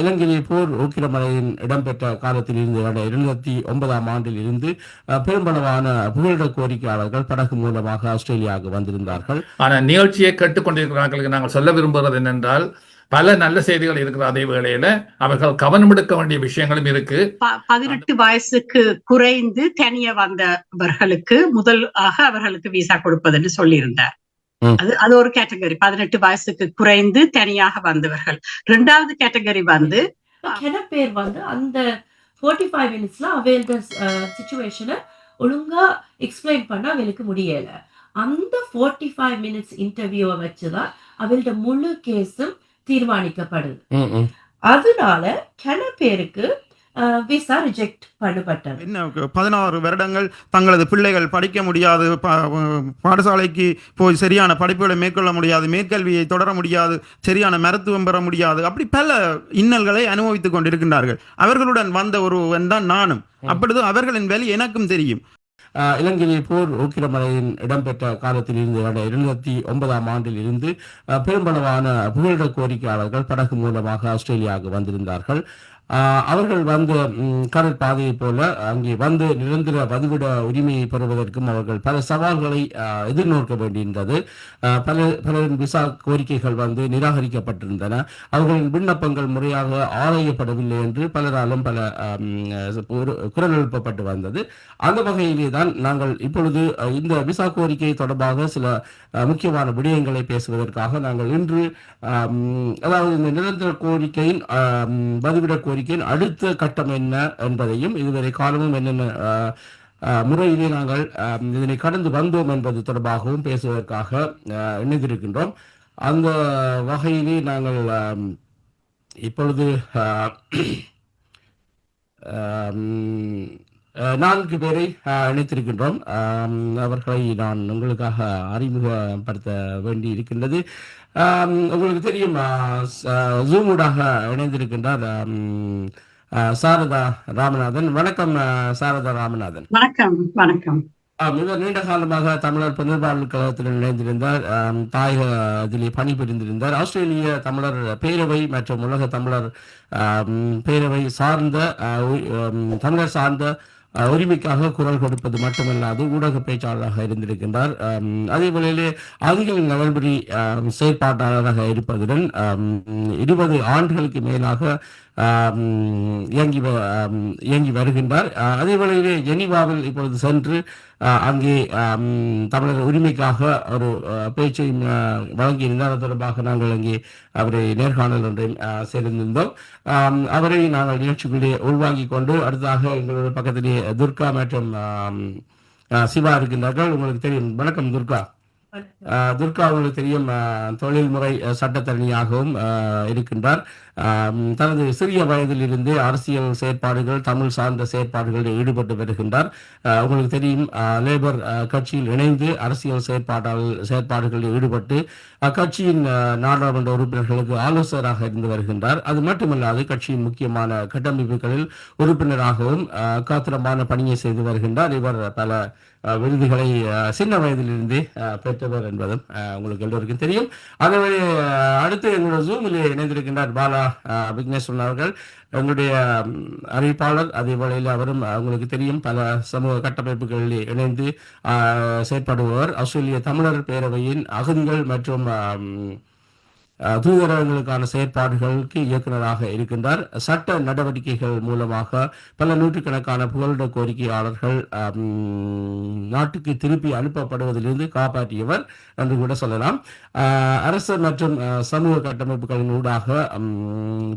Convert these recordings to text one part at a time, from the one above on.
இலங்கையில் போர் ஊக்கிரமலையின் இடம்பெற்ற காலத்தில் இருந்து இரண்டாயிரத்தி ஒன்பதாம் ஆண்டில் இருந்து பெரும்பளவான புகலிட கோரிக்கையாளர்கள் படகு மூலமாக ஆஸ்திரேலியாவுக்கு வந்திருந்தார்கள் ஆனா நிகழ்ச்சியை கேட்டுக்கொண்டிருக்கிறார்களுக்கு நாங்கள் சொல்ல விரும்புகிறது என்னென்றால் பல நல்ல செய்திகள் இருக்கிற அதே வேளையில அவர்கள் கவனம் எடுக்க வேண்டிய விஷயங்களும் இருக்கு பதினெட்டு வயசுக்கு குறைந்து தனிய வந்தவர்களுக்கு முதலாக அவர்களுக்கு விசா கொடுப்பதுன்னு சொல்லியிருந்தார். அது அது ஒரு கேட்டகரி. பதினெட்டு வயசுக்கு குறைந்து தனியாக வந்தவர்கள். இரண்டாவது கேட்டகரி வந்து பேர் வந்து அந்த ஃபோர்ட்டி ஃபைவ் மினிட்ஸ்ல அவையோட சுச்சுவேஷனை ஒழுங்கா எக்ஸ்பிளைன் பண்ண அவளுக்கு முடியல. அந்த ஃபோர்ட்டி ஃபைவ் மினிட்ஸ் இன்டர்வியூவை வச்சுதான் அவளோட முழு கேஸும் தீர்மானிக்கப்படுது. அதனால கிண பேருக்கு விசா ரிஜெக்ட் பண்ணப்பட்டது. என்ன பதினாறு வருடங்கள் தங்களது பிள்ளைகள் படிக்க முடியாது பாடசாலைக்கு போய் சரியான படிப்புகளை மேற்கொள்ள முடியாது மேற்கல்வியை தொடர முடியாது சரியான மருத்துவம் பெற முடியாது அப்படி பல இன்னல்களை அனுபவித்துக் கொண்டிருக்கின்றார்கள். அவர்களுடன் வந்த ஒருவன் தான் நானும். அப்பொழுது அவர்களின் வேலை எனக்கும் தெரியும். இலங்கையில் போர் ஊக்கிரமலையின் இடம்பெற்ற காலத்தில் இருந்து இரண்டாயிரத்தி ஒன்பதாம் ஆண்டில் இருந்து பெரும்பளவான புகலிட கோரிக்கையாளர்கள் படகு மூலமாக ஆஸ்திரேலியாவுக்கு வந்திருந்தார்கள். அவர்கள் வந்து கடற்பாதையை போல அங்கே வந்து நிரந்தர வதிவிட உரிமையை பெறுவதற்கும் அவர்கள் பல சவால்களை எதிர்நோக்க வேண்டியிருந்தது. பல பலரின் விசா கோரிக்கைகள் வந்து நிராகரிக்கப்பட்டிருந்தன. அவர்களின் விண்ணப்பங்கள் முறையாக ஆராயப்படவில்லை என்று பலராலும் பல ஒரு குரல் எழுப்பப்பட்டு வந்தது. அந்த வகையிலே தான் நாங்கள் இப்பொழுது இந்த விசா கோரிக்கை தொடர்பாக சில முக்கியமான விடயங்களை பேசுவதற்காக நாங்கள் இன்று அதாவது இந்த நிரந்தர கோரிக்கையின் வதிவிட கோரிக்கை கோரிக்கையின் அடுத்த கட்டம் என்ன என்பதையும் இதுவரை காலமும் என்னென்ன முறையிலே நாங்கள் இதனை கடந்து வந்தோம் என்பது தொடர்பாகவும் பேசுவதற்காக இணைந்திருக்கின்றோம். அந்த வகையிலே நாங்கள் இப்பொழுது நான்கு பேரை இணைத்திருக்கின்றோம். அவர்களை நான் உங்களுக்காக அறிமுகப்படுத்த வேண்டி இருக்கின்றது. உங்களுக்கு தெரியும் ஜூமூடாக இணைந்திருக்கின்றார் சாரதா ராமநாதன். வணக்கம் சாரதா ராமநாதன். வணக்கம் வணக்கம். இவர் நீண்ட காலமாக தமிழர் புனர்வாழ்வு கழகத்துடன் இணைந்திருந்தார். ஆம், தாயகத்திலே பணிபுரிந்திருந்தார். ஆஸ்திரேலிய தமிழர் பேரவை மற்றும் உலக தமிழர் பேரவை சார்ந்த தமிழர் சார்ந்த உரிமைக்காக குரல் கொடுப்பது மட்டுமல்லாது ஊடக பேச்சாளராக இருந்திருக்கின்றார். ஆம், அதே வேளையிலே அதிக நலன்புரி செயற்பாட்டாளராக இருப்பதுடன் இருபது ஆண்டுகளுக்கு மேலாக இயங்கி வ- இயங்கி வருகின்றார். அதே வேளையிலே ஜெனீவாவில் இப்பொழுது சென்று அங்கே தமிழர் உரிமைக்காக ஒரு பேச்சை பேச்சையும் வழங்கியிருந்தார் அது தொடர்பாக நாங்கள் அங்கே அவரை நேர்காணல் ஒன்றையும் சேர்ந்திருந்தோம். அவரை நாங்கள் நிகழ்ச்சிக்குள்ளே உள்வாங்கிக் கொண்டு அடுத்ததாக எங்களுடைய பக்கத்திலே துர்கா மற்றும் சிவா இருக்கின்றார்கள். உங்களுக்கு தெரியும். வணக்கம் துர்கா. துர்கா அவங்களுக்கு தெரியும் தொழில்முறை சட்டத்தரணியாகவும் இருக்கின்றார். தனது சிறிய வயதிலிருந்து அரசியல் செயற்பாடுகள் தமிழ் சார்ந்த செயற்பாடுகளில் ஈடுபட்டு வருகின்றார். உங்களுக்கு தெரியும் லேபர் கட்சியில் இணைந்து அரசியல் செயற்பாட்டாளர் செயற்பாடுகளில் ஈடுபட்டு அக்கட்சியின் நாடாளுமன்ற உறுப்பினர்களுக்கு ஆலோசகராக இருந்து வருகின்றார். அது மட்டுமல்லாது கட்சியின் முக்கியமான கட்டமைப்புகளில் உறுப்பினராகவும் ஆஹ், காத்திரமான பணியை செய்து வருகின்றார். இவர் பல விருதுகளை சின்ன வயதிலிருந்தே பெற்றவர் என்பதும் உங்களுக்கு எல்லோருக்கும் தெரியும். அதே அடுத்து எங்களோட ஜூமில் இணைந்திருக்கின்றார் பாலா விக்னேஸ்வரன் அவர்கள். எங்களுடைய அறிவிப்பாளர் அதே வேளையில் அவரும் உங்களுக்கு தெரியும். பல சமூக கட்டமைப்புகளில் இணைந்து செயற்படுபவர். ஆஸ்திரேலிய தமிழர் பேரவையின் அகதிகள் மற்றும் தூதரகங்களுக்கான செயற்பாடுகளுக்கு இயக்குநராக இருக்கின்றார். சட்ட நடவடிக்கைகள் மூலமாக பல நூற்றுக்கணக்கான புகலிட கோரிக்கையாளர்கள் நாட்டுக்கு திருப்பி அனுப்பப்படுவதிலிருந்து காப்பாற்றியவர் என்று கூட சொல்லலாம். அரசு மற்றும் சமூக கட்டமைப்புகளின் ஊடாக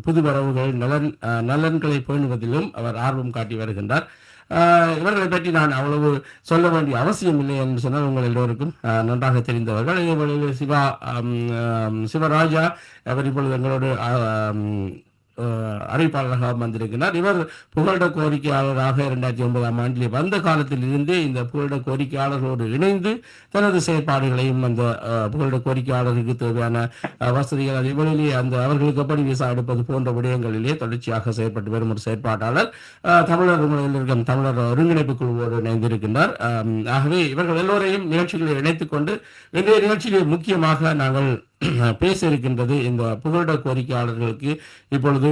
புதுவரவுகள் நலன் நலன்களை பேணுவதிலும் அவர் ஆர்வம் காட்டி வருகின்றார். இவர்களை பற்றி நான் அவ்வளவு சொல்ல வேண்டிய அவசியம் இல்லை என்று சொன்னால் உங்கள் எல்லோருக்கும் நன்றாக தெரிந்தவர்கள். இதே சிவா சிவராஜா அவர் இப்பொழுது எங்களோடு அறிவிப்பாளராக வந்திருக்கிறார். இவர் புகலிட கோரிக்கையாளராக இரண்டாயிரத்தி ஒன்பதாம் ஆண்டில் வந்த காலத்தில் இருந்தே இந்த புகலிட கோரிக்கையாளர்களோடு இணைந்து தனது செயற்பாடுகளையும் அந்த அஹ், புகலிட கோரிக்கையாளருக்கு தேவையான வசதிகள் அதே அந்த அவர்களுக்கு எப்படி விசா எடுப்பது போன்ற விடயங்களிலே தொடர்ச்சியாக செயற்பட்டு வரும் ஒரு செயற்பாட்டாளர் தமிழர் இருக்கும் தமிழர் ஒருங்கிணைப்பு குழுவோடு இணைந்திருக்கின்றார். ஆகவே இவர்கள் எல்லோரையும் நிகழ்ச்சிகளில் இணைத்துக் கொண்டு இன்றைய நிகழ்ச்சியிலே முக்கியமாக நாங்கள் பேச இருக்கின்றது இந்த புகலிட கோரிக்கையாளர்களுக்கு இப்பொழுது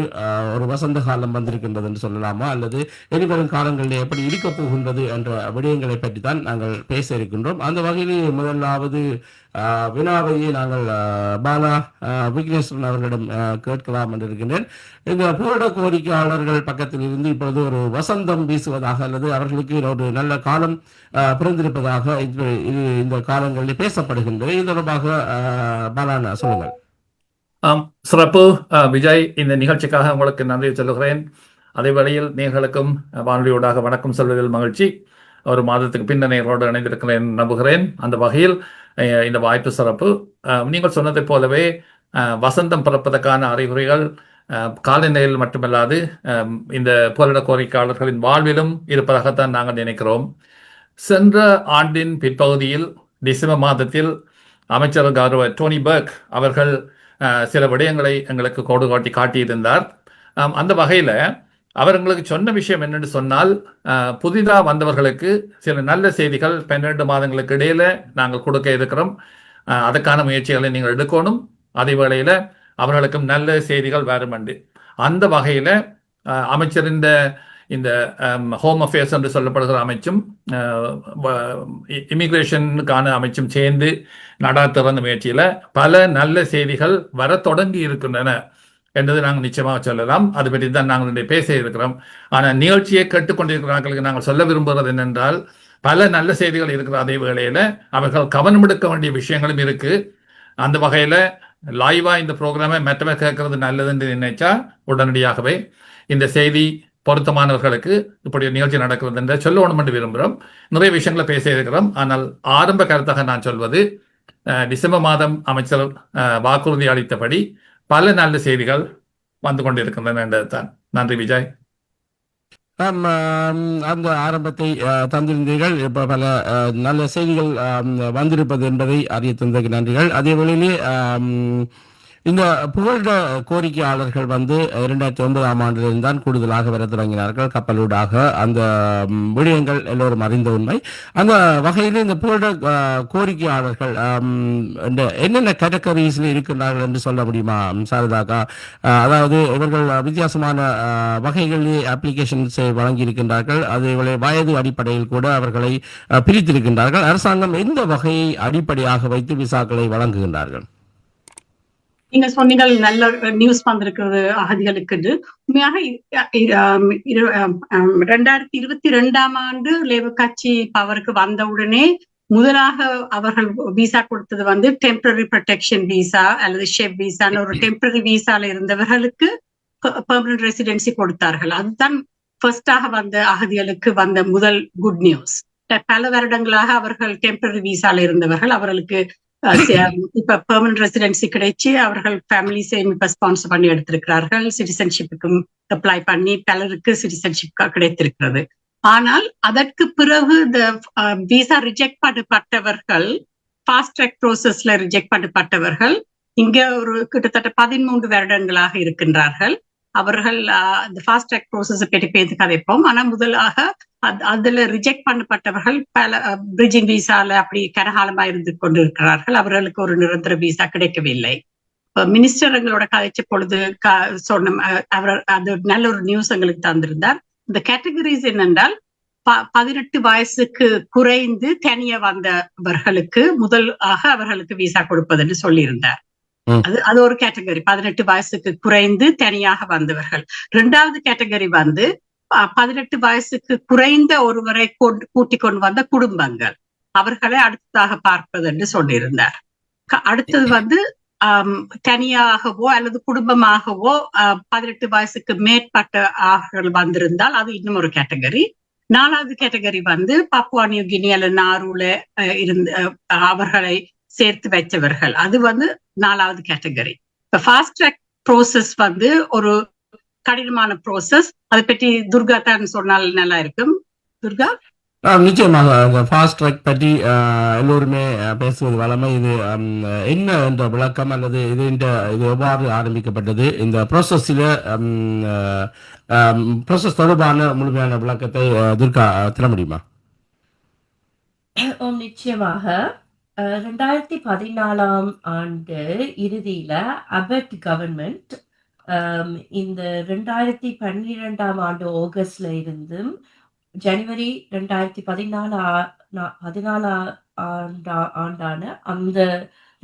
ஒரு வசந்த காலம் வந்திருக்கின்றது என்று சொல்லலாமா? அல்லது இனிவரும் காலங்களில் எப்படி இருக்கப் போகின்றது என்ற விடயங்களை பற்றி தான் நாங்கள் பேச இருக்கின்றோம் அந்த வகையில் முதலாவது வினாவையை நாங்கள் பாலா விக்னேஸ்வரன் அவர்களிடம் கேட்கலாம் என்று இருக்கின்றேன் இந்த புகலிட கோரிக்கையாளர்கள் பக்கத்தில் இருந்து இப்பொழுது ஒரு வசந்தம் வீசுவதாக அல்லது அவர்களுக்கு ஒரு நல்ல காலம் பிறந்திருப்பதாக இது இந்த காலங்களில் பேசப்படுகின்றது இது தொடர்பாக அஹ், பாலானா சொல்லுங்கள். ஆம் சிறப்பு அஹ், விஜய் இந்த நிகழ்ச்சிக்காக உங்களுக்கு நன்றி சொல்லுகிறேன். அதே வழியில் நேர்களுக்கும் வானொலியோடாக வணக்கம் சொல்வதில் மகிழ்ச்சி. ஒரு மாதத்துக்கு பின்னர் நேர்களோடு இணைந்திருக்கிறேன் நம்புகிறேன். அந்த வகையில் இந்த வாய்ப்பு சிறப்பு. நீங்கள் சொன்னதைப் போலவே வசந்தம் பிறப்பதற்கான அறிகுறிகள் காலநிலையில் மட்டுமல்லாது இந்த போரிட கோரிக்கையாளர்களின் வாழ்விலும் இருப்பதாகத்தான் நாங்கள் நினைக்கிறோம். சென்ற ஆண்டின் பிற்பகுதியில் டிசம்பர் மாதத்தில் அமைச்சர் கௌரவ டோனி பர்க் அவர்கள் சில விடயங்களை எங்களுக்கு கோடு காட்டி காட்டியிருந்தார் அந்த வகையில் அவர் எங்களுக்கு சொன்ன விஷயம் என்னன்னு சொன்னால் புதிதாக வந்தவர்களுக்கு சில நல்ல செய்திகள் பன்னிரெண்டு மாதங்களுக்கு இடையில நாங்கள் கொடுக்க இருக்கிறோம். அதுக்கான முயற்சிகளை நீங்கள் எடுக்கணும். அதே வேளையில் அவர்களுக்கும் நல்ல செய்திகள் வரும் என்று. அந்த வகையில் அமைச்சர் இந்த இந்த ஹோம் அஃபேர்ஸ் என்று சொல்லப்படுகிற அமைச்சும் இமிக்ரேஷனுக்கான அமைச்சும் சேர்ந்து நடாத்துற முயற்சியில் பல நல்ல செய்திகள் வர தொடங்கி இருக்கின்றன. என்றது நாங்கள் நிச்சயமாக சொல்லலாம். அது பற்றி தான் நாங்கள் இன்றைய பேச இருக்கிறோம். ஆனால் நிகழ்ச்சியை கேட்டுக்கொண்டிருக்கிறார்களுக்கு நாங்கள் சொல்ல விரும்புகிறது என்னென்றால் பல நல்ல செய்திகள் இருக்கிற அதே வேளையில் அவர்கள் கவனம் எடுக்க வேண்டிய விஷயங்களும் இருக்கு. அந்த வகையில் லைவா இந்த ப்ரோக்ராமை மெட்டமே கேட்கறது நல்லதுன்னு நினைச்சா உடனடியாகவே இந்த செய்தி பொருத்தமானவர்களுக்கு இப்படி நிகழ்ச்சி நடக்கிறது என்று சொல்லணும் என்று விரும்புகிறோம். நிறைய விஷயங்களை பேச இருக்கிறோம். ஆனால் ஆரம்ப கருத்தாக நான் சொல்வது டிசம்பர் மாதம் அமைச்சர் வாக்குறுதி அளித்தபடி பல நல்ல செய்திகள் வந்து கொண்டிருக்கின்றன என்றதுதான். நன்றி விஜய். அந்த ஆரம்பத்தை அஹ், தந்திருந்தீர்கள். இப்ப பல அஹ், நல்ல செய்திகள் வந்திருப்பது என்பதை அறிய தந்ததுக்கு நன்றிகள். அதே வேளையிலே ஆஹ் இந்த புகழ்ட கோரிக்கையாளர்கள் வந்து இரண்டாயிரத்தி ஒன்பதாம் ஆண்டிலிருந்து தான் கூடுதலாக வர தொடங்கினார்கள். கப்பலூடாக அந்த விடயங்கள் எல்லோரும் அறிந்த உண்மை. அந்த வகையில் இந்த புகழ்ட கோரிக்கையாளர்கள் இந்த என்னென்ன கேட்டகரிஸ்ல இருக்கின்றார்கள் என்று சொல்ல முடியுமா சாரதாக்கா? அதாவது இவர்கள் வித்தியாசமான அஹ், வழங்கி அப்ளிகேஷன்ஸை வழங்கியிருக்கின்றார்கள். அதேவேளை வயது அடிப்படையில் கூட அவர்களை பிரித்திருக்கின்றார்கள். அரசாங்கம் எந்த வகையை அடிப்படையாக வைத்து விசாக்களை வழங்குகின்றார்கள்? நீங்க சொன்னீங்க நல்ல நியூஸ் வந்திருக்கிறது அகதிகளுக்கு உண்மையாக ரெண்டாயிரத்தி இருபத்தி ரெண்டாம் ஆண்டு லேபர் கட்சி பவருக்கு வந்தவுடனே முதலாக அவர்கள் விசா கொடுத்தது வந்து டெம்பரரி ப்ரொடெக்ஷன் விசா அல்லது ஷெப் விசான்னு ஒரு டெம்பரரி விசால இருந்தவர்களுக்கு பெர்மனன்ட் ரெசிடென்சி கொடுத்தார்கள். அதுதான் ஃபர்ஸ்டாக வந்த அகதிகளுக்கு வந்த முதல் குட் நியூஸ் பல வருடங்களாக அவர்கள் டெம்பரரி விசால இருந்தவர்கள். அவர்களுக்கு பெர்மனன்ட் ரெசிடென்சி கிடைச்சு அவர்கள் ஃபேமிலி சேம் இப்ப ஸ்பான்சர் பண்ணி எடுத்திருக்கிறார்கள். சிட்டிசன்ஷிப்புக்கும் அப்ளை பண்ணி பலருக்கு சிட்டிசன்ஷிப் கிடைத்திருக்கிறது. ஆனால் அதற்கு பிறகு இந்த விசா ரிஜெக்ட் பண்ணப்பட்டவர்கள் ஃபாஸ்ட் ட்ராக் ப்ரோசஸ்ல ரிஜெக்ட் பண்ணப்பட்டவர்கள் இங்க ஒரு கிட்டத்தட்ட பதிமூன்று வருடங்களாக இருக்கின்றார்கள். அவர்கள் அந்த ஃபாஸ்ட் ட்ராக் ப்ரோசஸ் பற்றி பேசி கதைப்போம். ஆனா முதலாக அதுல ரிஜெக்ட் பண்ணப்பட்டவர்கள் பல பிரிட்ஜிங் விசால அப்படி கனகாலமா இருந்து கொண்டிருக்கிறார்கள். அவர்களுக்கு ஒரு நிரந்தர விசா கிடைக்கவில்லை. மினிஸ்டர் எங்களோட கதைச்ச பொழுது சொன்ன அஹ், அவர் அது நல்ல ஒரு நியூஸ் எங்களுக்கு தந்திருந்தார். இந்த கேட்டகரிஸ் என்னென்றால் ப- பதினெட்டு வயசுக்கு குறைந்து தனிய வந்தவர்களுக்கு முதல் ஆக அவர்களுக்கு விசா கொடுப்பதுன்னு சொல்லியிருந்தார். அது அது ஒரு கேட்டகரி. பதினெட்டு வயசுக்கு குறைந்து தனியாக வந்தவர்கள். இரண்டாவது கேட்டகரி வந்து பதினெட்டு வயசுக்கு குறைந்த ஒருவரை கொண்டு கூட்டிக் கொண்டு வந்த குடும்பங்கள். அவர்களை அடுத்ததாக பார்ப்பது என்று சொல்லியிருந்தார். அடுத்தது வந்து தனியாகவோ அல்லது குடும்பமாகவோ பதினெட்டு வயசுக்கு மேற்பட்ட ஆள்கள் வந்திருந்தால் அது இன்னும் ஒரு கேட்டகரி. நாலாவது கேட்டகரி வந்து பாப்புவா நியூ கினி அல்லது நாரூல இருந்து அவர்களை சேர்த்து வச்சவர்கள் அது வந்து நாலாவது கேட்டகரி. இப்ப ஃபாஸ்ட் ட்ராக் ப்ரோசஸ் வந்து ஒரு கடினமான ப்ரோசஸ் அதை பற்றி துர்கா தான் சொன்னால் நல்லா இருக்கும். துர்கா? நிச்சயமாக. ஃபாஸ்ட் ட்ராக் பற்றி ஆஹ், எல்லோருமே பேசுவது வளமை இது என்ன என்ற விளக்கம் அல்லது இது இந்த இது எவ்வாறு ஆரம்பிக்கப்பட்டது? இந்த ப்ரோசஸில் ப்ரோசஸ் தொடர்பான முழுமையான விளக்கத்தை துர்கா தர முடியுமா? நிச்சயமாக. ரெண்டாயிரத்தி பதினாலாம் ஆண்டு இறுதியில அபெட் கவர்மெண்ட் இந்த ரெண்டாயிரத்தி பன்னிரெண்டாம் ஆண்டு ஆகஸ்ட்ல இருந்தும் ஜனவரி ரெண்டாயிரத்தி பதினாலு பதினாலா ஆண்டா ஆண்டான அந்த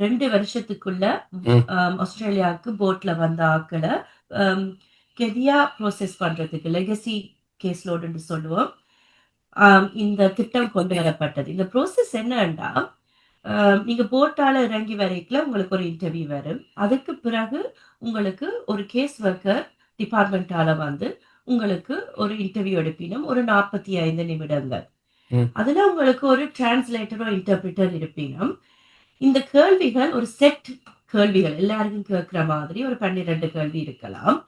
ரெண்டு வருஷத்துக்குள்ள ஆஸ்திரேலியாவுக்கு போட்ல வந்த ஆக்களை கெதியா ப்ரோசஸ் பண்றதுக்கு லெகசி கேஸ் லோடுன்னு சொல்லுவோம். இந்த திட்டம் கொண்டு வரப்பட்டது. இந்த ப்ரோசஸ் என்னன்னா ஆம், நீங்க போட்டால இறங்கி வரைக்கும் உங்களுக்கு ஒரு இன்டர்வியூ வரும். அதுக்கு பிறகு உங்களுக்கு ஒரு கேஸ் ஒர்க்கர் டிபார்ட்மெண்டால வந்து உங்களுக்கு ஒரு இன்டர்வியூ எடுப்பினும் ஒரு நாற்பத்தி ஐந்து நிமிடங்கள். அதுல உங்களுக்கு ஒரு டிரான்ஸ்லேட்டரோ இன்டர்பிரிட்டர் இருப்பினும் இந்த கேள்விகள் ஒரு செட் கேள்விகள் எல்லாருக்கும் கேட்கிற மாதிரி ஒரு பன்னிரெண்டு கேள்வி இருக்கலாம்.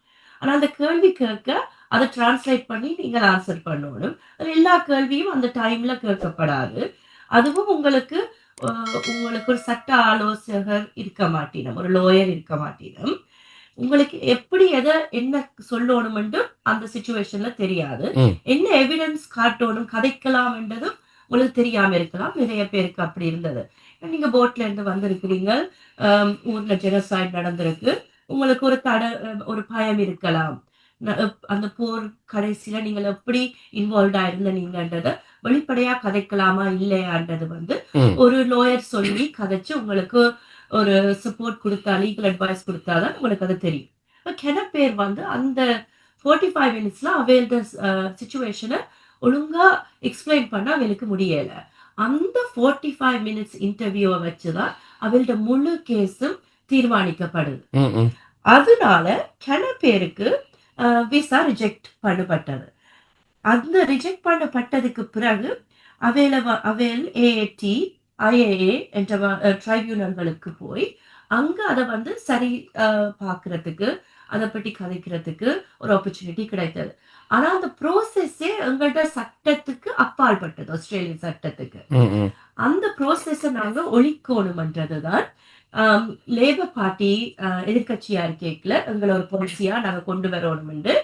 ஆனா அந்த கேள்வி கேட்க அதை டிரான்ஸ்லேட் பண்ணி நீங்கள் ஆன்சர் பண்ணணும். எல்லா கேள்வியும் அந்த டைம்ல கேட்கப்படாது. அதுவும் உங்களுக்கு உங்களுக்கு ஒரு சட்ட ஆலோசகர் இருக்க மாட்டினம் ஒரு லோயர் இருக்க மாட்டினம். உங்களுக்கு எப்படி எதை என்ன சொல்லணும்னு அந்த சுச்சுவேஷன்ல தெரியாது. என்ன எவிடன்ஸ் காட்டணும் கதைக்கலாம் என்றதும் உங்களுக்கு தெரியாம இருக்கலாம். நிறைய பேருக்கு அப்படி இருந்தது. நீங்க போட்ல இருந்து வந்திருக்கிறீங்க. ஊர்ல ஜெனசைட் நடந்திருக்கு. உங்களுக்கு ஒரு தட ஒரு பயம் இருக்கலாம். அந்த போர் கடைசியில நீங்கள் எப்படி இன்வால்வ் ஆயிருந்த நீங்கன்றத வெளிப்படையா கதைக்கலாமா இல்லையான்றது வந்து. ஒரு லோயர் சொல்லி கதைச்சு உங்களுக்கு ஒரு சப்போர்ட் கொடுத்தா லீகல் அட்வைஸ் கொடுத்தாதான் உங்களுக்கு அது தெரியும் கென பேர் வந்து அந்த ஃபோர்ட்டி ஃபைவ் மினிட்ஸ்ல அவைல்ட சுச்சுவேஷனை ஒழுங்கா எக்ஸ்பிளைன் பண்ண அவளுக்கு முடியல அந்த ஃபோர்ட்டி ஃபைவ் மினிட்ஸ் இன்டர்வியூவை வச்சுதான் அவள்ட முழு கேஸும் தீர்மானிக்கப்படுது. அதனால கென பேருக்கு விசா ரிஜெக்ட் பண்ணப்பட்டது அந்த ரிஜெக்ட் பண்ணப்பட்டதுக்கு பிறகு அவையில வ- அவைல் ஏஏடி ஐஏஏ என்ற ட்ரைபியூனல்களுக்கு போய் அங்க அதை வந்து சரி பார்க்கறதுக்கு அதை பற்றி கதைக்கிறதுக்கு ஒரு ஆப்பர்ச்சுனிட்டி கிடைத்தது ஆனா அந்த ப்ரோசஸே எங்கள்ட்ட சட்டத்துக்கு அப்பாற்பட்டது ஆஸ்திரேலிய சட்டத்துக்கு. அந்த ப்ரோசஸை நாங்க ஒழிக்கணும்ன்றதுதான் லேபர் பார்ட்டி எதிர்கட்சியா இருக்கேக்கல எங்களை ஒரு பாலிசியா நாங்க கொண்டு வரணும் என்று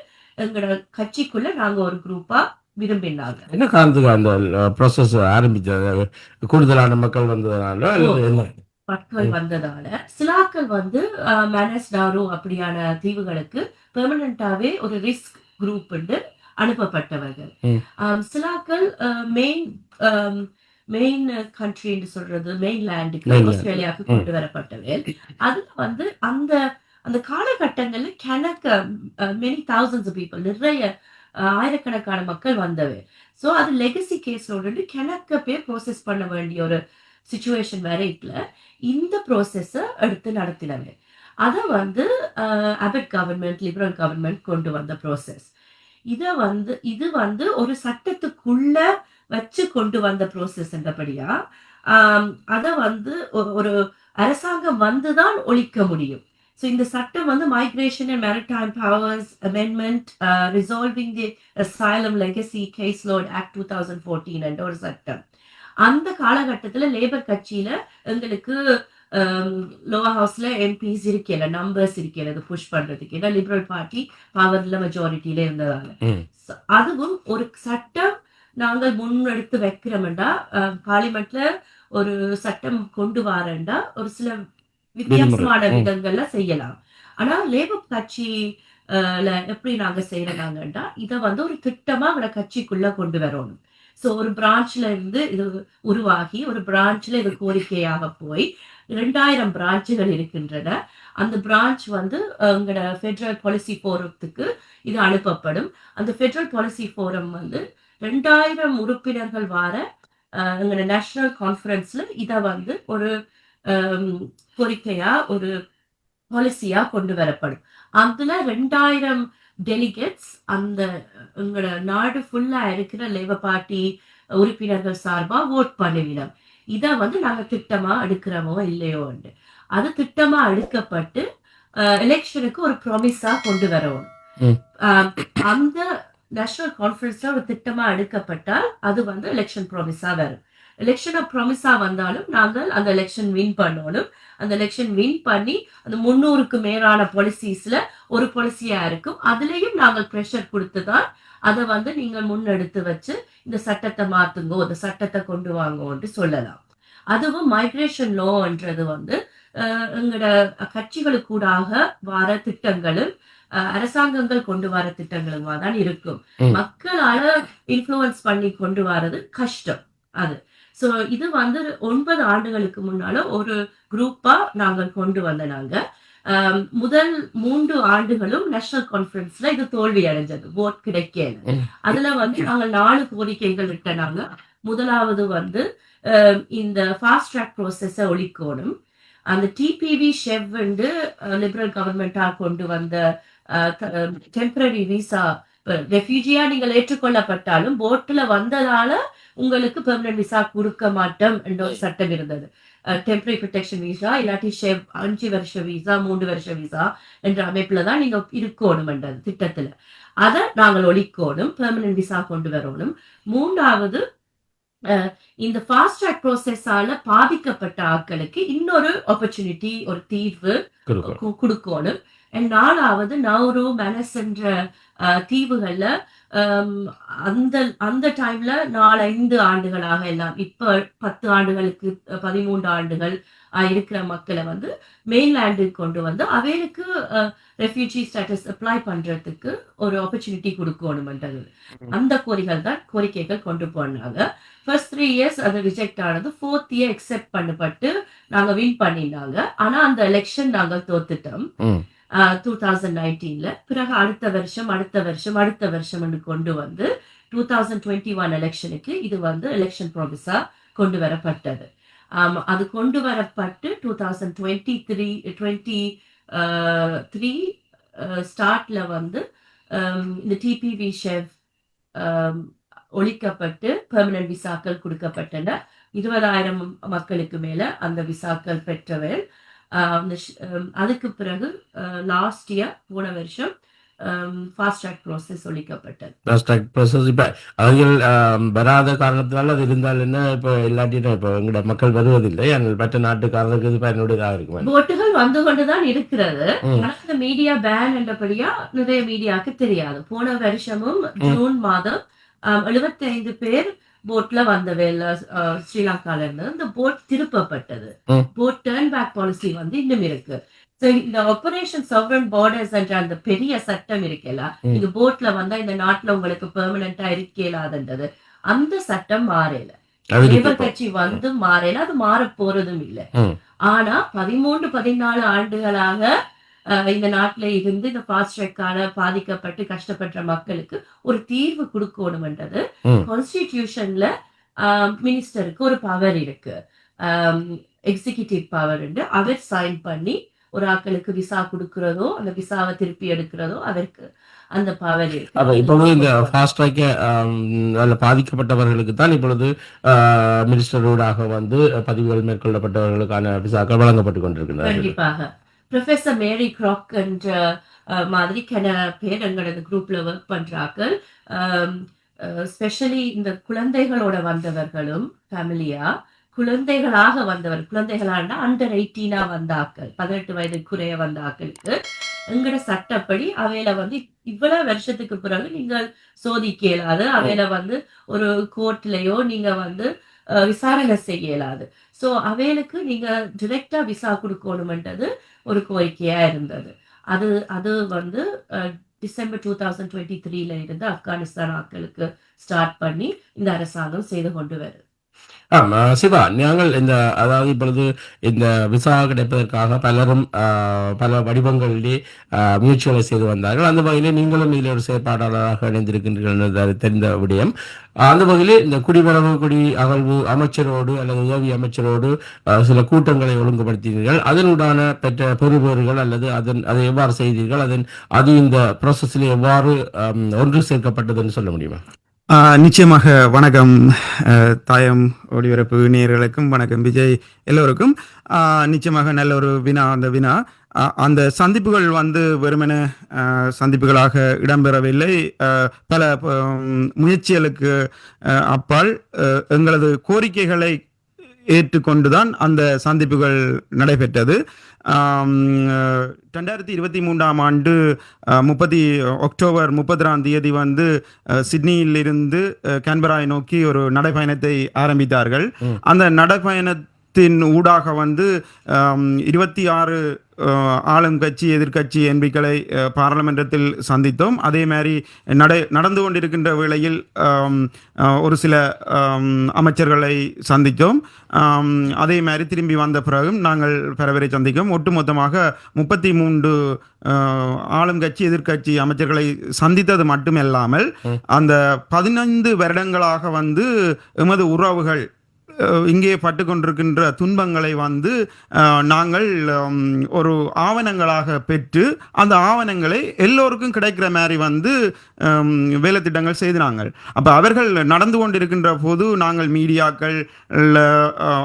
எங்களோட கட்சிக்குள்ள நாங்க ஒரு குரூப்பா விரும்பினாங்க. என்ன காரணத்துக்கு அந்த ப்ராசஸ் ஆரம்பிச்சது கூடுதலான மக்கள் வந்ததுனால மக்கள் வந்ததால. சிலாக்கள் வந்து மேனஸ் டாரோ அப்படியான தீவுகளுக்கு பெர்மனண்டாவே ஒரு ரிஸ்க் குரூப் அனுப்பப்பட்டவர்கள். சிலாக்கள் மெயின் மெயின் கண்ட்ரின்னு சொல்றது மெயின் லேண்டுக்கு. ஆஸ்திரேலியாவுக்கு கொண்டு வரப்பட்டவை அதுல வந்து அந்த அந்த காலகட்டங்கள்ல கணக்க மெனி தௌசண்ட்ஸ் பீப்புள் நிறைய ஆயிரக்கணக்கான மக்கள் வந்தவை. ஸோ அது லெகசி கேஸோடு கணக்க பேர் ப்ரோசஸ் பண்ண வேண்டிய ஒரு சுச்சுவேஷன் வரைக்குல இந்த ப்ராசஸை எடுத்து நடத்தினவை. அதை வந்து அபெட் கவர்மெண்ட் லிபரல் கவர்மெண்ட் கொண்டு வந்த ப்ரோசஸ் இதை வந்து இது வந்து ஒரு சட்டத்துக்குள்ள வச்சு கொண்டு வந்த ப்ரோசஸ் என்றபடியா அதை வந்து ஒரு அரசாங்கம் வந்துதான் ஒழிக்க முடியும். ஸோ இந்த சட்டம் வந்து migration and maritime powers amendment resolving the asylum legacy case load act two thousand fourteen என்ற ஒரு சட்டம். அந்த காலகட்டத்துல லேபர் கட்சியில எங்களுக்கு லோவர் ஹவுஸ்ல எம்பிஸ் இருக்கல நம்பர்ஸ் இருக்கல புஷ் பண்றதுக்கு. ஏன்னா லிபரல் பார்ட்டி பவர்ல மெஜாரிட்டியில இருந்ததால. அதுவும் ஒரு சட்டம் நாங்கள் முன்னெடுத்து வைக்கிறோம்டா. பார்லிமெண்ட்ல ஒரு சட்டம் கொண்டு வரேன்டா. ஒரு சில வித்தியாசமான. விதங்கள்ல செய்யலாம். ஆனா லேபர் கட்சி எப்படி நாங்க செய்யறாங்கண்டா இத வந்து ஒரு திட்டமா அவட கட்சிக்குள்ள கொண்டு வரணும். சோ ஒரு பிரான்ச்ல இருந்து இது உருவாகி ஒரு பிரான்ச்ல இது கோரிக்கையாக போய் ரெண்டாயிரம் பிரான்ச்சுகள் இருக்கின்றன. அந்த பிரான்ச் வந்து எங்களோட ஃபெடரல் பாலிசி ஃபோரத்துக்கு இது அனுப்பப்படும். அந்த ஃபெடரல் பாலிசி ஃபோரம் வந்து ரெண்டாயிரம் உறுப்பினர்கள் வார எங்களோட நேஷனல் கான்ஃபரன்ஸ்ல இத வந்து ஒரு கோரிக்கையா ஒரு பாலிசியா கொண்டு வரப்படும். அதுல ரெண்டாயிரம் டெலிகேட்ஸ் அந்த எங்களோட நாடு ஃபுல்லா இருக்கிற லேபர் பார்ட்டி உறுப்பினர்கள் சார்பா ஓட் பண்ணுவினோம் இத வந்து நாங்க திட்டமா எடுக்கிறோமோ இல்லையோன்னு அது திட்டமா எடுக்கப்பட்டு எலெக்ஷனுக்கு ஒரு ப்ராமிஸா கொண்டு வரணும். அந்த நேஷனல் கான்ஃபரன்ஸ்ல ஒரு திட்டமா எடுக்கப்பட்டால் அது வந்து எலெக்ஷன் ப்ராமிஸா வரும். எலெக்ஷனை ப்ராமிஸா வந்தாலும் நாங்கள் அந்த எலெக்ஷன் வின் பண்ணணும். அந்த எலெக்ஷன் வின் பண்ணி அந்த முன்னூறுக்கு மேலான பாலிசிஸ்ல ஒரு பாலிசியா இருக்கும். அதுலயும் நாங்கள் ப்ரெஷர் கொடுத்து தான் அதை வந்து நீங்கள் முன்னெடுத்து வச்சு இந்த சட்டத்தை மாத்துங்கோ இந்த சட்டத்தை கொண்டு வாங்கோன்ட்டு சொல்லலாம். அதுவும் மைக்ரேஷன் லோன்றது வந்து எங்களோட கட்சிகளுக்கூடாக வர திட்டங்களும் அரசாங்கங்கள் கொண்டு வர திட்டங்களுமா தான் இருக்கும். மக்களால இன்ஃப்ளூயன்ஸ் பண்ணி கொண்டு வரது கஷ்டம். அது சோ இது வந்து ஒன்பது ஆண்டுகளுக்கு முன்னால ஒரு குரூப்பா நாங்கள் கொண்டு வந்த நாங்க. ஆம், முதல் மூன்று ஆண்டுகளும் நேஷனல் கான்ஃபரன்ஸ்ல இது தோல்வி அடைஞ்சது ஓட் கிடைக்கல. ம். அதுல வந்து நாங்கள் நாலு கோரிக்கைகள் இட்டனாங்க முதலாவது வந்து இந்த ஃபாஸ்ட் ட்ராக் ப்ரோசஸ ஒழிக்கணும். அந்த டிபிவி ஷெவ் வந்து லிபரல் கவர்மெண்டா கொண்டு வந்த டெம்பரரி விசா ரெஃப்யூஜியா நீங்கள் ஏற்றுக்கொள்ளப்பட்டாலும் போட்ல வந்ததால உங்களுக்கு பெர்மனன்ட் விசா கொடுக்க மாட்டோம் என்ற ஒரு சட்டம் இருந்தது. டெம்பரரி ப்ரொடெக்ஷன் விசா இல்லாட்டி அஞ்சு வருஷ விசா மூன்று வருஷ விசா என்ற அமைப்புல தான் நீங்க இருக்கணும் என்றது திட்டத்துல. அதை நாங்கள் ஒழிக்கணும் பெர்மனன்ட் விசா கொண்டு வரணும். மூன்றாவது இந்த ஃபாஸ்ட் ட்ராக் ப்ரோசஸால பாதிக்கப்பட்ட ஆட்களுக்கு இன்னொரு ஆப்பர்ச்சுனிட்டி ஒரு தீர்வு கொடுக்கணும். நாலாவது நௌரு மெனஸ் என்ற தீவுகள்ல அந்த அந்த டைம்ல நாலஞ்சு ஆண்டுகளாக எல்லாம் இப்ப பத்து ஆண்டுகளுக்கு பதிமூன்று ஆண்டுகள் இருக்கிற மக்களை வந்து மெயின்லேண்டுக்கு கொண்டு வந்து அவைகளுக்கு ரெஃப்யூஜி ஸ்டேட்டஸ் அப்ளை பண்றதுக்கு ஒரு ஆப்பர்ச்சுனிட்டி கொடுக்கணும்ன்றது. அந்த கோரிக்கைகள் தான் கோரிக்கைகள் கொண்டு போனாங்க. ஃபர்ஸ்ட் த்ரீ இயர்ஸ் அது ரிஜெக்ட் ஆனது. ஃபோர்த் இயர் அக்செப்ட் பண்ணப்பட்டு நாங்க வின் பண்ணினாங்க. ஆனா அந்த எலெக்ஷன் நாங்க தோத்துட்டோம். டூ தௌசண்ட் நைன்டீன்ல பிறகு அடுத்த வருஷம் அடுத்த வருஷம் அடுத்த வருஷம் கொண்டு வந்து டூ தௌசண்ட் டுவெண்ட்டி ஒன் எலெக்ஷனுக்கு இது வந்து எலெக்ஷன் ப்ராமிஸா கொண்டு வரப்பட்டது. அது கொண்டு வரப்பட்டு two thousand twenty three twenty three ஸ்டார்ட்ல வந்து இந்த டிபிவி ஷெஃப் ஒழிக்கப்பட்டு பெர்மனன்ட் விசாக்கள் கொடுக்கப்பட்டன. இருபதாயிரம் மக்களுக்கு மேல அந்த விசாக்கள் பெற்றவர் அதுக்கு பிறகு லாஸ்ட் இயர் போன வருஷம் ஃபாஸ்ட் ட்ராக் ப்ராசஸ் ஒழிக்கப்பட்டது. ஃபாஸ்ட் ட்ராக் ப்ரோசஸ் இப்போ அவர்கள் வராத காரணத்தினால அது இருந்தால் என்ன? இப்போ இல்லாட்டினா இப்போ எங்களோட மக்கள் வருவதில்லை. எங்கள் மற்ற நாட்டுக்காரருக்கு இது பயனுடையதாக இருக்கும்? போட்டுகள் வந்து கொண்டுதான் இருக்கிறது. இந்த மீடியா பேன் என்றபடியா நிறைய மீடியாவுக்கு தெரியாது. போன வருஷமும் ஜூன் மாதம் எழுபத்தி ஐந்து பேர் போட்ல வந்தவேல ஸ்ரீலங்கால இருந்து இந்த போட் திருப்பப்பட்டது. போட் டேர்ன் பேக் பாலிசி வந்து இன்னும் இருக்கு இந்த ஆபரேஷன் சவரன் பார்டர்ஸ் என்ற அந்த பெரிய சட்டம் இருக்கல. நீங்க போட்ல வந்தா இந்த நாட்டுல உங்களுக்கு பெர்மனண்டா இருக்கலாதுன்றது அந்த சட்டம் மாறல லேபர் கட்சி வந்து மாறல அது மாற போறதும் இல்ல. ஆனா பதிமூன்று பதினாலு ஆண்டுகளாக இந்த நாட்டுல இருந்து இந்த ஃபாஸ்ட் ட்ராக்கால பாதிக்கப்பட்டு கஷ்டப்படுற மக்களுக்கு ஒரு தீர்வு கொடுக்கணும்ன்றது. கான்ஸ்டிடியூஷன்ல மினிஸ்டருக்கு ஒரு பவர் இருக்கு. எக்ஸிகியூட்டிவ் பவர் அவர் சைன் பண்ணி ஒரு ஆட்களுக்கு விசா கொடுக்கறதோ அந்த விசாவை திருப்பி எடுக்கிறதோ அதற்கு அந்த பவர் இருக்கு. இப்பொழுது இந்த ஃபாஸ்ட் ட்ராக்கை அதில் பாதிக்கப்பட்டவர்களுக்கு தான் இப்பொழுது மினிஸ்டரோடாக வந்து பதிவுகள் மேற்கொள்ளப்பட்டவர்களுக்கான விசாக்கள் வழங்கப்பட்டு கொண்டிருக்கின்றன கண்டிப்பாக. ப்ரொஃபஸர் மேரி க்ராக் என்ற மாதிரி கன பேர் எங்களது குரூப்ல ஒர்க் பண்றார்கள். Um, uh, ஸ்பெஷலி இந்த குழந்தைகளோட வந்தவர்களும் ஃபேமிலியா குழந்தைகளாக வந்தவர் குழந்தைகளாண்டா அண்டர் எயிட்டீனா வந்தாக்கள் பதினெட்டு வயது குறைய வந்த ஆக்களுக்கு எங்கட சட்டப்படி அவையில வந்து இவ்வளவு வருஷத்துக்கு பிறகு நீங்கள் சோதிக்க இயலாது. அவையில வந்து ஒரு கோர்ட்லயோ நீங்க வந்து விசாரணை செய்ய இயலாது. சோ அவைகளுக்கு நீங்க டிரெக்டா விசா கொடுக்கணும்ன்றது ஒரு கோரிக்கையா இருந்தது. அது அது வந்து டிசம்பர் டூ தௌசண்ட் டுவெண்ட்டி த்ரீல இருந்து ஆப்கானிஸ்தான் ஆட்களுக்கு ஸ்டார்ட் பண்ணி இந்த அரசாங்கம் செய்து கொண்டு வருது. ஆமா சிவா நாங்கள் இந்த அதாவது இப்பொழுது இந்த விசா கிடைப்பதற்காக பலரும் ஆஹ், பல வடிவங்களிலே ஆஹ், முயற்சிகளை செய்து வந்தார்கள். அந்த வகையில் நீங்களும் இதில் ஒரு செயற்பாட்டாளராக இணைந்திருக்கின்றீர்கள் என்பது தெரிந்த விடயம். அந்த வகையில் இந்த குடிமரபு குடி அகழ்வு அமைச்சரோடு அல்லது உதவி அமைச்சரோடு சில கூட்டங்களை ஒழுங்குபடுத்தினீர்கள். அதனுடான பெற்ற பெறுபேறுகள் அல்லது அதன் அதை எவ்வாறு செய்தீர்கள்? அதன் அது இந்த ப்ராசஸில் எவ்வாறு ஒன்று சேர்க்கப்பட்டதுன்னு சொல்ல முடியுமா? நிச்சயமாக வணக்கம் தாயம் ஒளிபரப்பு நேர்களுக்கும் வணக்கம் விஜய் எல்லோருக்கும். நிச்சயமாக நல்ல ஒரு வினா அந்த வினா. அந்த சந்திப்புகள் வந்து வெறுமனே சந்திப்புகளாக இடம்பெறவில்லை. பல முயற்சிகளுக்கு அப்பால் எங்களது கோரிக்கைகளை ஏற்றுக்கொண்டுதான் அந்த சந்திப்புகள் நடைபெற்றது ரெண்டாயிரத்தி இருபத்தி மூன்றாம் ஆண்டு முப்பத்தி அக்டோபர் முப்பதாம் தேதி வந்து சிட்னியிலிருந்து கேன்பராயை நோக்கி ஒரு நடைப்பயணத்தை ஆரம்பித்தார்கள். அந்த நடைப்பயண தின் ஊடாக வந்து இருபத்தி ஆறு ஆளும் கட்சி எதிர்க்கட்சி எம்பிக்களை பாராளுமன்றத்தில் சந்தித்தோம். அதே மாதிரி நடை நடந்து கொண்டிருக்கின்ற வேளையில் ஒரு சில அமைச்சர்களை சந்தித்தோம். அதே மாதிரி திரும்பி வந்த பிறகும் நாங்கள் பரவரை சந்திக்கும். ஒட்டுமொத்தமாக முப்பத்தி மூன்று ஆளும் கட்சி எதிர்க்கட்சி அமைச்சர்களை சந்தித்தது மட்டுமல்லாமல் அந்த பதினைந்து வருடங்களாக வந்து எமது உறவுகள் இங்கே பட்டு கொண்டிருக்கின்ற துன்பங்களை வந்து நாங்கள் ஒரு ஆவணங்களாக பெற்று அந்த ஆவணங்களை எல்லோருக்கும் கிடைக்கிற மாதிரி வந்து வேலைத்திட்டங்கள் வேலை திட்டங்கள் அப்போ அவர்கள் நடந்து கொண்டிருக்கின்ற போது நாங்கள் மீடியாக்கள்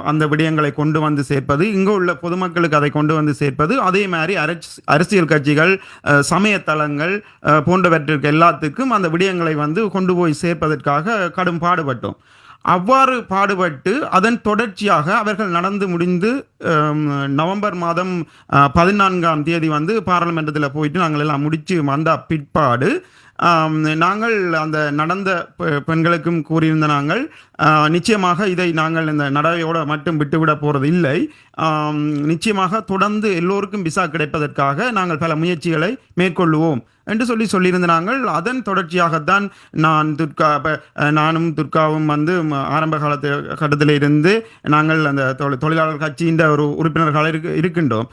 அந்த விடயங்களை கொண்டு வந்து சேர்ப்பது இங்கே உள்ள பொதுமக்களுக்கு அதை கொண்டு வந்து சேர்ப்பது அதே மாதிரி அரசியல் கட்சிகள் சமயத்தலங்கள் போன்றவற்றிற்கு எல்லாத்துக்கும் அந்த விடயங்களை வந்து கொண்டு போய் சேர்ப்பதற்காக கடும் பாடுபட்டோம். அவ்வாறு பாடுபட்டு அதன் தொடர்ச்சியாக அவர்கள் நடந்து முடிந்து நவம்பர் மாதம் பதினான்காம் தேதி வந்து பாராளுமன்றத்தில் போயிட்டு நாங்கள் எல்லாம் முடித்து வந்த பிற்பாடு நாங்கள் அந்த நடந்த பெ- பெண்களுக்கும் கூறியிருந்த நாங்கள் நிச்சயமாக இதை நாங்கள் இந்த நடவையோடு மட்டும் விட்டுவிட போகிறது இல்லை நிச்சயமாக தொடர்ந்து எல்லோருக்கும் விசா கிடைப்பதற்காக நாங்கள் பல முயற்சிகளை மேற்கொள்ளுவோம் என்று சொல்லி சொல்லியிருந்த நாங்கள் அதன் தொடர்ச்சியாகத்தான் நான் துர்கா நானும் துர்காவும் வந்து ஆரம்ப காலத்து கட்டத்தில் இருந்து நாங்கள் அந்த தொழிலாளர் கட்சியின் ஒரு உறுப்பினர்கள் இருக்கு இருக்கின்றோம்.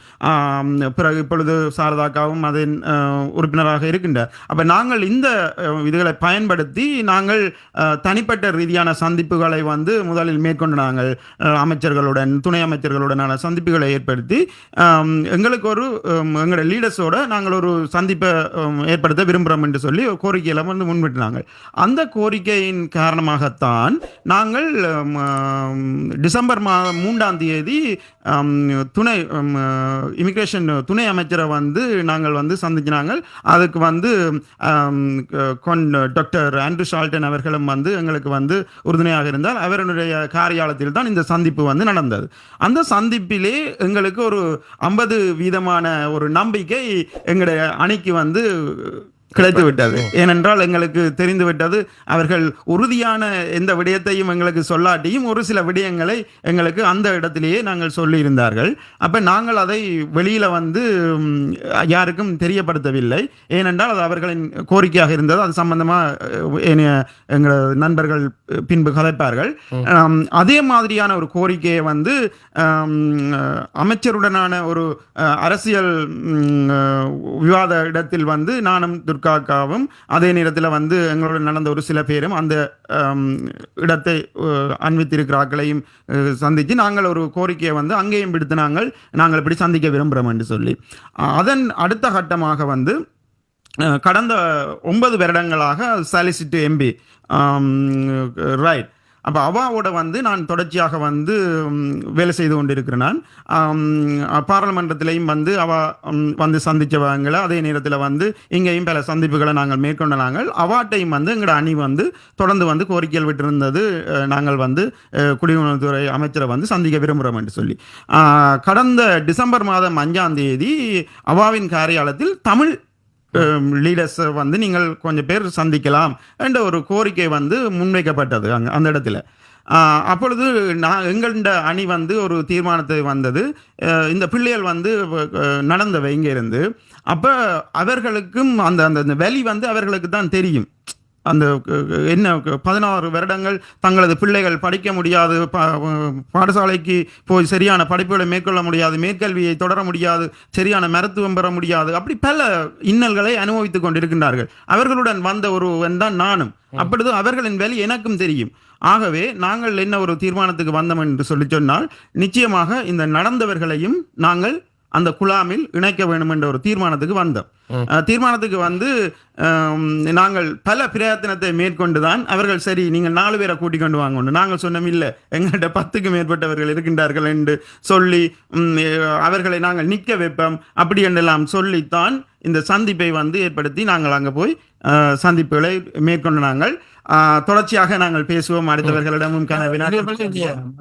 பிறகு இப்பொழுது சாரதாக்காவும் அதன் உறுப்பினராக இருக்கின்றார். அப்போ நாங்கள் இந்த இதுகளை பயன்படுத்தி நாங்கள் தனிப்பட்ட ரீதியான சந்திப்பு சந்திப்புகளை வந்து முதலில் மேற்கொண்டு நாங்கள் அமைச்சர்களுடன் துணை அமைச்சர்களுடனான சந்திப்புகளை ஏற்படுத்தி எங்களுக்கு ஒரு எங்களோட லீடர்ஸோட நாங்கள் ஒரு சந்திப்பை ஏற்படுத்த விரும்புகிறோம் என்று சொல்லி கோரிக்கையெல்லாம் கோரிக்கையில வந்து முன்விட்டாங்க. அந்த கோரிக்கையின் காரணமாகத்தான் நாங்கள் டிசம்பர் மா மூன்றாம் தேதி துணை இமிக்ரேஷன் துணை அமைச்சரை வந்து நாங்கள் வந்து சந்திச்சினாங்க. அதுக்கு வந்து கொன் டாக்டர் ஆண்ட்ரூ ஷால்டன் அவர்களும் வந்து எங்களுக்கு வந்து உறுதுணையாக இருந்தால் அவருடைய காரியாலயத்தில் தான் இந்த சந்திப்பு வந்து நடந்தது. அந்த சந்திப்பிலே எங்களுக்கு ஒரு ஐம்பது வீதமான ஒரு நம்பிக்கை எங்களுடைய அணிக்கு வந்து கிடைத்து விட்டது. ஏனென்றால் எங்களுக்கு தெரிந்து விட்டது அவர்கள் உறுதியான எந்த விடயத்தையும் எங்களுக்கு சொல்லாட்டியும் ஒரு சில விடயங்களை எங்களுக்கு அந்த இடத்திலேயே நாங்கள் சொல்லியிருந்தார்கள். அப்ப நாங்கள் அதை வெளியில வந்து யாருக்கும் தெரியப்படுத்தவில்லை. ஏனென்றால் அது அவர்களின் கோரிக்கையாக இருந்தது. அது சம்பந்தமா அஹ், ஏனைய எங்கள் நண்பர்கள் பின்பு கதைப்பார்கள். அதே மாதிரியான ஒரு கோரிக்கையை வந்து அமைச்சருடனான ஒரு அரசியல் விவாத இடத்தில் வந்து நானும் துர்காக்காவும் அதே நேரத்தில் வந்து எங்களோட நடந்த ஒரு சில பேரும் அந்த இடத்தை அஹ், சந்தித்து நாங்கள் ஒரு கோரிக்கையை வந்து அங்கேயும் விடுத்து நாங்கள் நாங்கள் இப்படி சந்திக்க விரும்புகிறோம் என்று சொல்லி. அதன் அடுத்த கட்டமாக வந்து கடந்த ஒன்பது வருடங்களாக சாலிசிட்டு எம்பி ரைட். அப்போ அவாவோட வந்து நான் தொடர்ச்சியாக வந்து வேலை செய்து கொண்டிருக்கிறேன் நான். பாராளுமன்றத்திலையும் வந்து அவ வந்து சந்திச்சவங்களை அதே நேரத்தில் வந்து இங்கேயும் பல சந்திப்புகளை நாங்கள் மேற்கொண்ட நாங்கள். அவாட்டையும் வந்து எங்களோட அணி வந்து தொடர்ந்து வந்து கோரிக்கைகள் விட்டிருந்தது நாங்கள் வந்து அஹ், அமைச்சரை வந்து சந்திக்க விரும்புகிறோம் என்று சொல்லி. கடந்த டிசம்பர் மாதம் அஞ்சாம் தேதி அவாவின் காரியாலயத்தில் தமிழ் லீடர்ஸ் வந்து நீங்கள் கொஞ்சம் பேர் சந்திக்கலாம் என்ற ஒரு கோரிக்கை வந்து முன்வைக்கப்பட்டது அங்க அந்த இடத்துல. அப்பொழுது நான் எங்கள்ட அணி வந்து ஒரு தீர்மானத்தை வந்தது. இந்த பிள்ளைகள் வந்து நடந்தவை இங்கே இருந்து. அப்போ அவர்களுக்கும் அந்த அந்த வலி வந்து அவர்களுக்கு தான் தெரியும். அந்த என்ன பதினாறு வருடங்கள் தங்களது பிள்ளைகள் படிக்க முடியாது பாடசாலைக்கு போய் சரியான படிப்புகளை மேற்கொள்ள முடியாது மேற்கல்வியை தொடர முடியாது சரியான மருத்துவம் பெற முடியாது அப்படி பல இன்னல்களை அனுபவித்துக் கொண்டிருக்கின்றார்கள். அவர்களுடன் வந்த ஒருவன் தான் நானும். அப்பொழுது அவர்களின் வேலை எனக்கும் தெரியும். ஆகவே நாங்கள் என்ன ஒரு தீர்மானத்துக்கு வந்தோம் என்று சொல்லி சொன்னால் நிச்சயமாக இந்த நடந்தவர்களையும் நாங்கள் அந்த குழாமில் இணைக்க வேண்டும் என்ற ஒரு தீர்மானத்துக்கு வந்தோம். தீர்மானத்துக்கு வந்து நாங்கள் பல பிரயத்தனத்தை மேற்கொண்டு தான் அவர்கள் சரி நீங்கள் நாலு பேரை கூட்டிக் கொண்டு வாங்க நாங்கள் சொன்னோம் இல்லை எங்கள்கிட்ட பத்துக்கு மேற்பட்டவர்கள் இருக்கின்றார்கள் என்று சொல்லி அவர்களை நாங்கள் நிற்க வைப்போம். அப்படி என்றெல்லாம் சொல்லித்தான் இந்த சந்திப்பை வந்து ஏற்படுத்தி நாங்கள் அங்கே போய் சந்திப்புகளை மேற்கொண்டு நாங்கள் தொடர்ச்சியாக நாங்கள் பேசுவோம். அடுத்தவர்களிடமும்